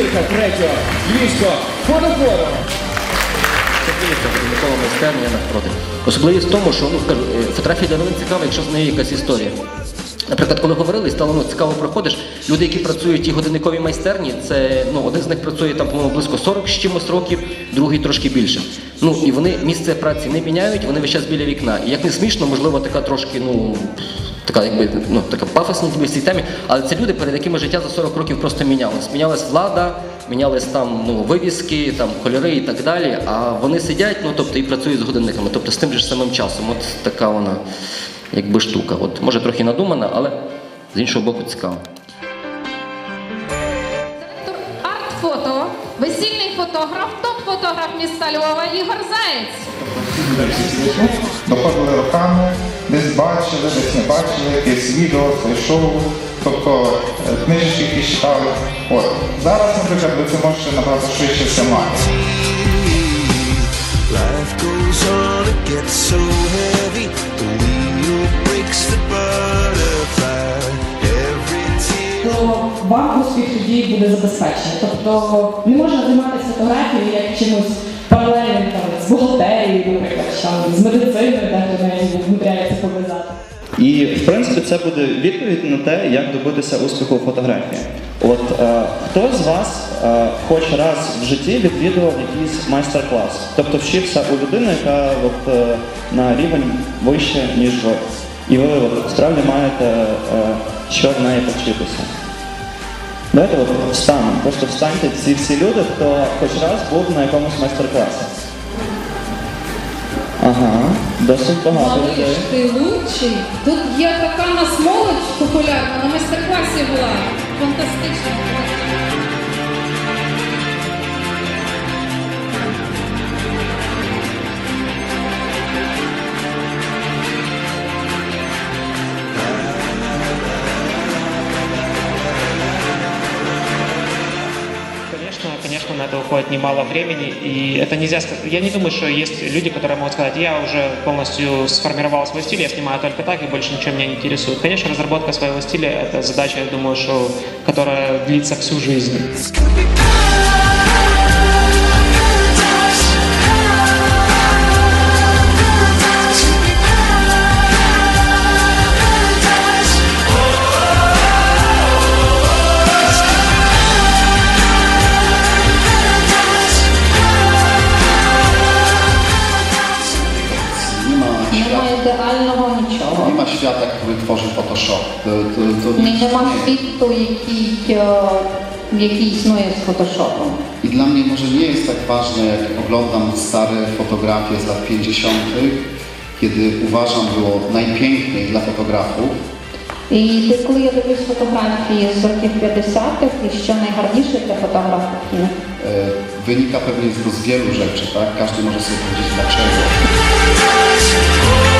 Приїхав третього Львівського фотофоруму. Особливість навпроти. Особливість в тому, що ну кажу, е, фотографія для новин цікава, якщо з нею якась історія. Наприклад, коли говорили, стало ну, цікаво проходиш. Люди, які працюють тій годинниковій майстерні, це ну один з них працює там, по-моєму, близько 40 з чимось років, другий трошки більше. Ну і вони місце праці не міняють, вони весь час біля вікна. І як не смішно, можливо, така трошки, ну. Така, якби ну така пафосність в цій темі, але це люди, перед якими життя за 40 років просто мінялось. Мінялась влада, мінялись там ну вивіски, там кольори і так далі. А вони сидять, ну тобто і працюють з годинниками, тобто з тим же ж самим часом. От така вона якби штука. От може трохи надумана, але з іншого боку цікаво. Весільний фотограф, топ-фотограф міста Львова Ігор Заєць. доходили роками, десь бачили, десь не бачили, якесь відео, це шоу, тобто е, книжечки, які читали. От. Зараз, наприклад, ви це можете набагато швидше все мати. Life goes on, it gets so heavy. The wheel breaks the butterfly. Вам успіх тоді буде забезпечений. Тобто не можна займатися фотографією як чимось паралельним там, з бухгалтерією, наприклад, з медициною, де хто не вмудряється пов'язати. І в принципі це буде відповідь на те, як добитися успіху у фотографії. От е, хто з вас е, хоч раз в житті відвідував якийсь майстер-клас, тобто вчився у людини, яка от, е, на рівень вище, ніж ви. І ви от, справді маєте е, що в неї повчитися. Давайте от встанемо, просто встаньте ці всі люди, хто хоч раз був на якомусь майстер-класі. Ага, досить багато людей. Ти лучший. Тут є така нас молодь популярна, на майстер-класі була. Фантастично. Конечно, на это уходит немало времени, и это нельзя сказать. Я не думаю, что есть люди, которые могут сказать, я уже полностью сформировал свой стиль, я снимаю только так, и больше ничего меня не интересует. Конечно, разработка своего стиля – это задача, я думаю, что, которая длится всю жизнь. nie ma świata, który tworzy Photoshop. To, to, to Ні, Нема світу, який, е, який існує з фотошопом. I dla mnie może nie jest tak ważne, jak oglądam stare fotografie z lat 50., kiedy uważam było najpiękniej dla fotografów, І ти, коли я дивлюсь фотографії з років 50-х, і що найгарніше для фотографії, e, wynika pewnie z z wielu rzeczy, tak? Każdy może sobie powiedzieć dlaczego. touch.